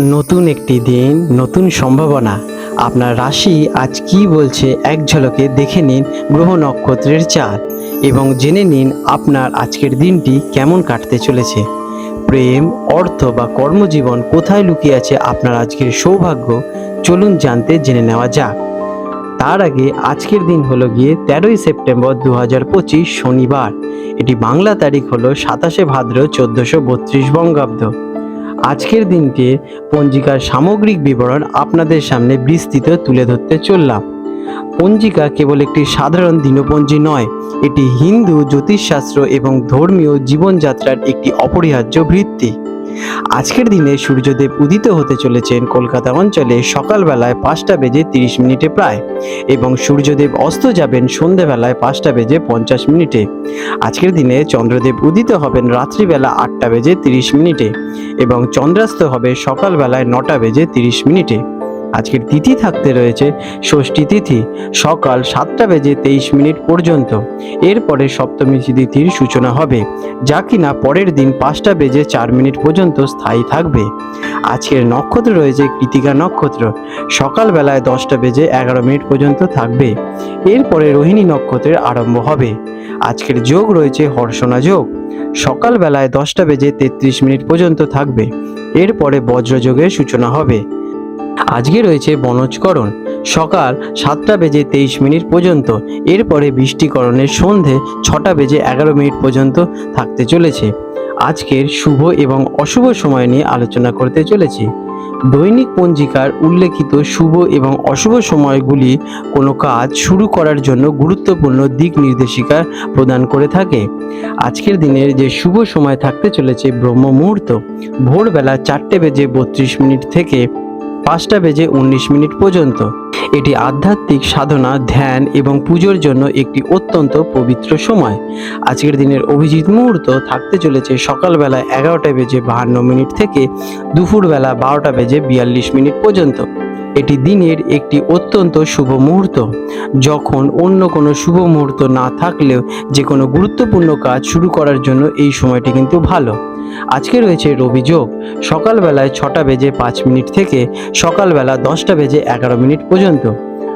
নতুন একটি দিন, নতুন সম্ভাবনা। আপনার রাশি আজ কি বলছে এক ঝলকে দেখে নিন গ্রহ নক্ষত্রের চাঁদ এবং জেনে নিন আপনার আজকের দিনটি কেমন কাটতে চলেছে। প্রেম, অর্থ বা কর্মজীবন কোথায় লুকিয়ে আছে আপনার আজকের সৌভাগ্য? চলুন জানতে জেনে নেওয়া যাক। তার আগে আজকের দিন হলো গিয়ে তেরোই সেপ্টেম্বর দু হাজার পঁচিশ শনিবার। এটি বাংলা তারিখ হলো সাতাশে ভাদ্র চোদ্দোশো বত্রিশ বঙ্গাব্দ। আজকের দিনকে পঞ্জিকার সামগ্রিক বিবরণ আপনাদের সামনে বিস্তৃত তুলে ধরতে চললাম। পঞ্জিকা কেবল একটি সাধারণ দিনপঞ্জি নয়, এটি হিন্দু, জ্যোতিষশাস্ত্র এবং ধর্মীয় জীবনযাত্রার একটি অপরিহার্য ভিত্তি। আজকের দিনে সূর্যদেব উদিত হতে চলেছেন কলকাতা অঞ্চলে সকালবেলায় পাঁচটা বেজে তিরিশ মিনিটে প্রায় এবং সূর্যদেব অস্ত যাবেন সন্ধেবেলায় পাঁচটা বেজে পঞ্চাশ মিনিটে। আজকের দিনে চন্দ্রদেব উদিত হবেন রাত্রিবেলা আটটা বেজে তিরিশ মিনিটে এবং চন্দ্রাস্ত হবে সকালবেলায় নটা বেজে তিরিশ মিনিটে। আজকের তিথি থাকতে রয়েছে ষষ্ঠী তিথি, সকাল সাতটা বেজে তেইশ মিনিট পর্যন্ত। এরপরে সপ্তমী তিথির সূচনা হবে, যা কিনা পরের দিন পাঁচটা বেজে চার মিনিট পর্যন্ত স্থায়ী থাকবে। আজকের নক্ষত্র রয়েছে কৃতিকা নক্ষত্র, সকালবেলায় দশটা বেজে এগারো মিনিট পর্যন্ত থাকবে। এরপরে রোহিণী নক্ষত্রের আরম্ভ হবে। আজকের যোগ রয়েছে হর্ষণা যোগ, সকালবেলায় দশটা বেজে তেত্রিশ মিনিট পর্যন্ত থাকবে। এরপরে বজ্রযোগের সূচনা হবে। আজকে রয়েছে বনজকরণ। সকাল সাতটা বেজে তেইশ মিনিট পর্যন্ত। এরপরে বৃষ্টিকরণের সন্ধে ছটা বেজে এগারো মিনিট পর্যন্ত থাকতে চলেছে। আজকের শুভ এবং অশুভ সময় নিয়ে আলোচনা করতে চলেছি। দৈনিক পঞ্জিকার উল্লেখিত শুভ এবং অশুভ সময়গুলি কোনো কাজ শুরু করার জন্য গুরুত্বপূর্ণ দিক নির্দেশিকা প্রদান করে থাকে। আজকের দিনের যে শুভ সময় থাকতে চলেছে ব্রহ্ম মুহূর্ত ভোরবেলা চারটে বেজে বত্রিশ মিনিট থেকে পাঁচটা বেজে উনিশ মিনিট পর্যন্ত। এটি আধ্যাত্মিক সাধনা, ধ্যান এবং পুজোর জন্য একটি অত্যন্ত পবিত্র সময়। আজকের দিনের অভিজিৎ মুহূর্ত থাকতে চলেছে সকালবেলা এগারোটা বেজে বাহান্ন মিনিট থেকে দুপুরবেলা বারোটা বেজে বিয়াল্লিশ মিনিট পর্যন্ত। এটি দিনের একটি অত্যন্ত শুভ মুহূর্ত। যখন অন্য কোনো শুভ মুহূর্ত না থাকলেও যে কোনো গুরুত্বপূর্ণ কাজ শুরু করার জন্য এই সময়টি কিন্তু ভালো। আজকে রয়েছে রবি যোগ। সকালবেলায় ছটা বেজে পাঁচ মিনিট থেকে সকালবেলা দশটা বেজে এগারো মিনিট পর্যন্ত।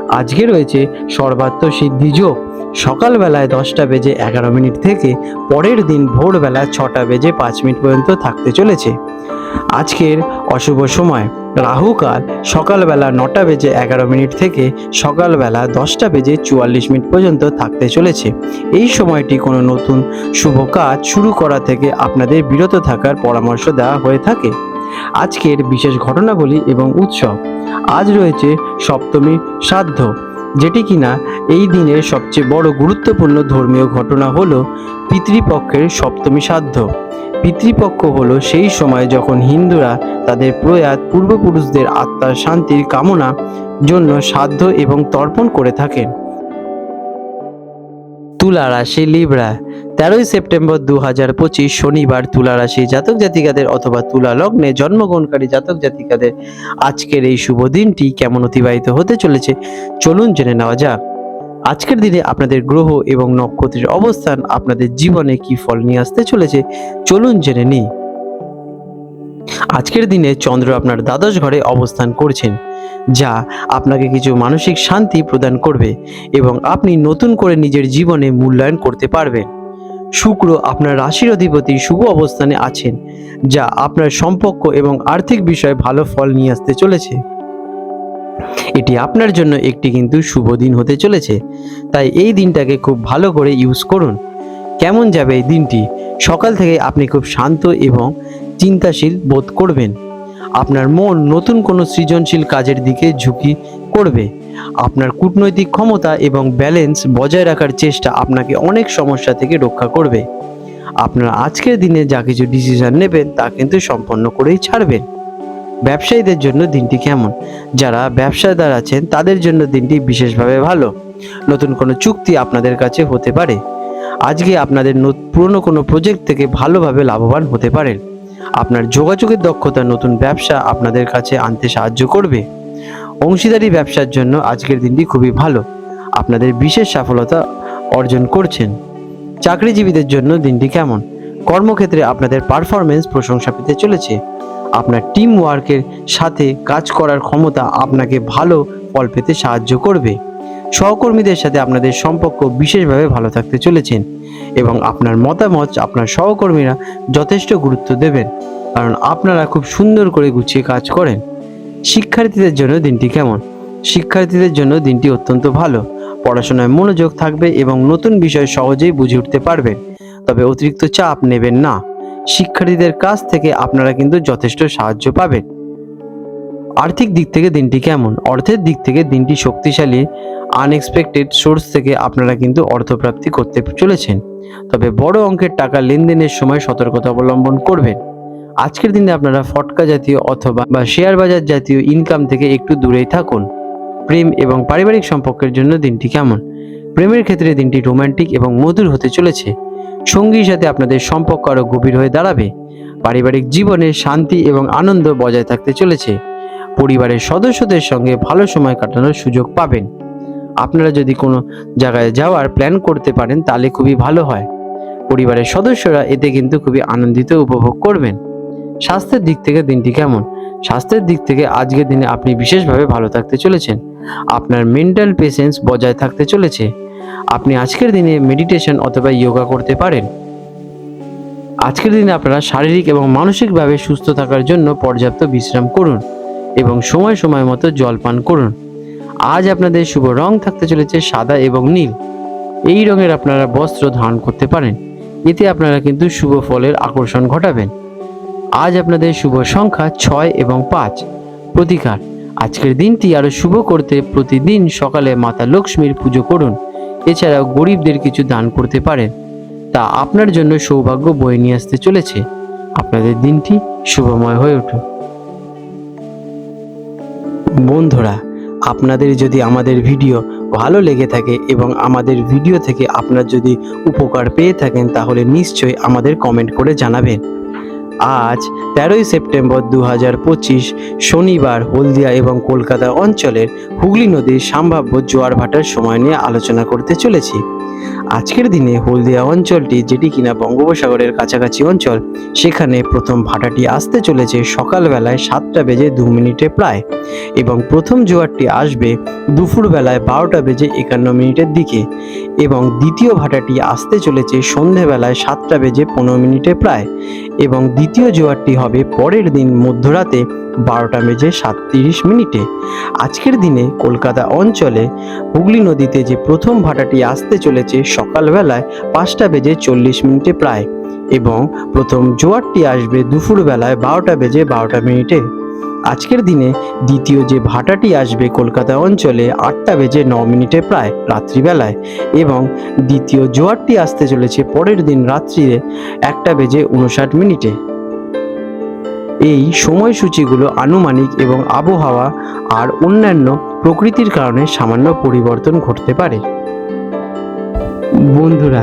আজকে রয়েছে সর্বাত্ম সিদ্ধি যোগ। সকালবেলায় দশটা বেজে এগারো মিনিট থেকে পরের দিন ভোরবেলা ছটা বেজে পাঁচ মিনিট পর্যন্ত থাকতে চলেছে। আজকের অশুভ সময়। রাহুকাল সকালবেলা নটা বেজে এগারো মিনিট থেকে সকালবেলা দশটা বেজে চুয়াল্লিশ মিনিট পর্যন্ত থাকতে চলেছে। এই সময়টি কোনো নতুন শুভ কাজ শুরু করা থেকে আপনাদের বিরত থাকার পরামর্শ দেওয়া হয়ে থাকে। আজকের বিশেষ ঘটনাবলী এবং উৎসব। আজ রয়েছে সপ্তমী শ্রাদ্ধ, যেটি কিনা এই দিনের সবচেয়ে বড় গুরুত্বপূর্ণ ধর্মীয় ঘটনা হলো পিতৃপক্ষের সপ্তমী শ্রাদ্ধ। পিতৃপক্ষ হলো সেই সময় যখন হিন্দুরা তাদের প্রয়াত পূর্বপুরুষদের আত্মার শান্তির কামনা জন্য সাধ্য এবং তর্পণ করে থাকেন। তুলা রাশি লিব্রা, তেরোই সেপ্টেম্বর দু হাজার পঁচিশ শনিবার তুলা রাশি জাতক জাতিকাদের অথবা তুলা লগ্নে জন্মগ্রহণকারী জাতক জাতিকাদের আজকের এই শুভ দিনটি কেমন অতিবাহিত হতে চলেছে? চলুন জেনে নেওয়া যাক। আজকের দিনে আপনাদের গ্রহ এবং নক্ষত্রের অবস্থান, আপনাদের জীবনে কি ফল নিয়ে আসতে চলেছে, চলুন জেনে নিই। আজকের দিনে চন্দ্র আপনার দ্বাদশ ঘরে অবস্থান করছেন, যা আপনাকে কিছু মানসিক শান্তি প্রদান করবে এবং আপনি নতুন করে নিজের জীবনে মূল্যায়ন করতে পারবেন। শুক্র আপনার রাশির অধিপতি শুভ অবস্থানে আছেন, যা আপনার সম্পর্ক এবং আর্থিক বিষয়ে ভালো ফল নিয়ে আসতে চলেছে। এটি আপনার জন্য একটি কিন্তু শুভ দিন হতে চলেছে। তাই এই দিনটাকে খুব ভালো করে ইউজ করুন। কেমন যাবে এই দিনটি? সকাল থেকে আপনি খুব শান্ত এবং চিন্তাশীল বোধ করবেন। আপনার মন নতুন কোনো সৃজনশীল কাজের দিকে ঝুঁকি করবে। আপনার কূটনৈতিক ক্ষমতা এবং ব্যালেন্স বজায় রাখার চেষ্টা আপনাকে অনেক সমস্যা থেকে রক্ষা করবে। আপনার আজকের দিনে যা কিছু ডিসিশন নেবেন তা কিন্তু সম্পন্ন করেই ছাড়বেন। ব্যবসায়ীদের জন্য দিনটি কেমন? যারা ব্যবসাদার আছেন, তাদের জন্য দিনটি বিশেষভাবে ভালো। নতুন কোনো চুক্তি আপনাদের কাছে হতে পারে। আজকে আপনাদের পুরনো কোনো প্রজেক্ট থেকে ভালোভাবে লাভবান হতে পারেন। আপনার যোগাযোগের দক্ষতা নতুন ব্যবসা আপনাদের কাছে আনতে সাহায্য করবে। অংশীদারি ব্যবসার জন্য আজকের দিনটি খুবই ভালো। আপনাদের বিশেষ সফলতা অর্জন করছেন। চাকরিজীবীদের জন্য দিনটি কেমন? কর্মক্ষেত্রে আপনাদের পারফরমেন্স প্রশংসা পেতে চলেছে। আপনার টিম ওয়ার্কের সাথে কাজ করার ক্ষমতা আপনাকে ভালো ফল পেতে সাহায্য করবে। সহকর্মীদের সাথে আপনাদের সম্পর্ক বিশেষভাবে ভালো থাকতে চলেছেন এবং আপনার মতামত আপনার সহকর্মীরা যথেষ্ট গুরুত্ব দেবেন, কারণ আপনারা খুব সুন্দর করে গুছিয়ে কাজ করেন। শিক্ষার্থীদের জন্য দিনটি কেমন? শিক্ষার্থীদের জন্য দিনটি অত্যন্ত ভালো। পড়াশোনায় মনোযোগ থাকবে এবং নতুন বিষয় সহজেই বুঝে উঠতে পারবেন। তবে অতিরিক্ত চাপ নেবেন না। শিক্ষার্থীদের কাছ থেকে আপনারা কিন্তু যথেষ্ট সাহায্য পাবেন। আর্থিক দিক থেকে দিনটি কেমন? অর্থের দিক থেকে দিনটি শক্তিশালী আনএক্সপেক্টেড সোর্স থেকে আপনারা কিন্তু অর্থপ্রাপ্তি করতে চলেছেন। তবে বড় অঙ্কের টাকা লেনদেনের সময় সতর্কতা অবলম্বন করবেন। আজকের দিনে আপনারা ফটকা জাতীয় অথবা বা শেয়ার বাজার জাতীয় ইনকাম থেকে একটু দূরেই থাকুন। প্রেম এবং পারিবারিক সম্পর্কের জন্য দিনটি কেমন? প্রেমের ক্ষেত্রে দিনটি রোমান্টিক এবং মধুর হতে চলেছে। সঙ্গীর সাথে আপনাদের সম্পর্ক আরও গভীর হয়ে দাঁড়াবে। পারিবারিক জীবনে শান্তি এবং আনন্দ বজায় থাকতে চলেছে। পরিবারের সদস্যদের সঙ্গে ভালো সময় কাটানোর সুযোগ পাবেন। আপনারা যদি কোনো জায়গায় যাওয়ার প্ল্যান করতে পারেন, তাহলে খুবই ভালো হয়। পরিবারের সদস্যরা এতে কিন্তু খুবই আনন্দিত উপভোগ করবেন। স্বাস্থ্যের দিক থেকে দিনটি কেমন? স্বাস্থ্যের দিক থেকে আজকের দিনে আপনি বিশেষভাবে ভালো থাকতে চলেছেন। আপনার মেন্টাল পেশেন্স বজায় থাকতে চলেছে। আপনি আজকের দিনে মেডিটেশন অথবা যোগা করতে পারেন। আজকের দিনে আপনারা শারীরিক এবং মানসিকভাবে সুস্থ থাকার জন্য পর্যাপ্ত বিশ্রাম করুন এবং সময় সময় মতো জল পান করুন। আজ আপনাদের শুভ রং থাকতে চলেছে সাদা এবং নীল। এই রঙের আপনারা বস্ত্র ধারণ করতে পারেন। এতে আপনারা কিন্তু শুভ ফলের আকর্ষণ ঘটাবেন। আজ আপনাদের শুভ সংখ্যা ছয় এবং পাঁচ। প্রতিকার, আজকের দিনটি আরও শুভ করতে প্রতিদিন সকালে মাতা লক্ষ্মীর পুজো করুন। এছাড়াও গরিবদের কিছু দান করতে পারেন। তা আপনার জন্য সৌভাগ্য বয়ে নিয়ে আসতে চলেছে। আপনাদের দিনটি শুভময় হয়ে উঠুক। বন্ধুরা, আপনাদের যদি আমাদের ভিডিও ভালো লেগে থাকে এবং আমাদের ভিডিও থেকে আপনার যদি উপকার পেয়ে থাকেন, তাহলে নিশ্চয়ই আমাদের কমেন্ট করে জানাবেন। আজ তেরোই সেপ্টেম্বর দু হাজার পঁচিশ শনিবার হলদিয়া এবং কলকাতা অঞ্চলের হুগলি নদীর সম্ভাব্য জোয়ার ভাটার সময় নিয়ে আলোচনা করতে চলেছি। আজকের দিনে হলদিয়া অঞ্চলটি, যেটি কিনা বঙ্গোপসাগরের কাছাকাছি অঞ্চল, সেখানে প্রথম ভাটাটি আসতে চলেছে সকালবেলায় সাতটা বেজে দু মিনিটে প্রায় এবং প্রথম জোয়ারটি আসবে দুপুরবেলায় বারোটা বেজে একান্ন মিনিটের দিকে এবং দ্বিতীয় ভাটাটি আসতে চলেছে সন্ধেবেলায় সাতটা বেজে পনেরো মিনিটে প্রায় এবং দ্বিতীয় জোয়ারটি হবে পরের দিন মধ্যরাতে বারোটা বেজে সাতত্রিশ মিনিটে। আজকের দিনে কলকাতা অঞ্চলে হুগলি নদীতে যে প্রথম ভাটাটি আসতে চলেছে সকালবেলায় পাঁচটা বেজে চল্লিশ মিনিটে প্রায় এবং প্রথম জোয়ারটি আসবে দুপুরবেলায় বারোটা বেজে বারোটা মিনিটে। আজকের দিনে দ্বিতীয় যে ভাটাটি আসবে কলকাতা অঞ্চলে আটটা বেজে ন মিনিটে প্রায় রাত্রিবেলায় এবং দ্বিতীয় জোয়ারটি আসতে চলেছে পরের দিন রাত্রিরে একটা বেজে উনষাট মিনিটে। এই সময়সূচিগুলো আনুমানিক এবং আবহাওয়া আর অন্যান্য প্রকৃতির কারণে সামান্য পরিবর্তন ঘটতে পারে। বন্ধুরা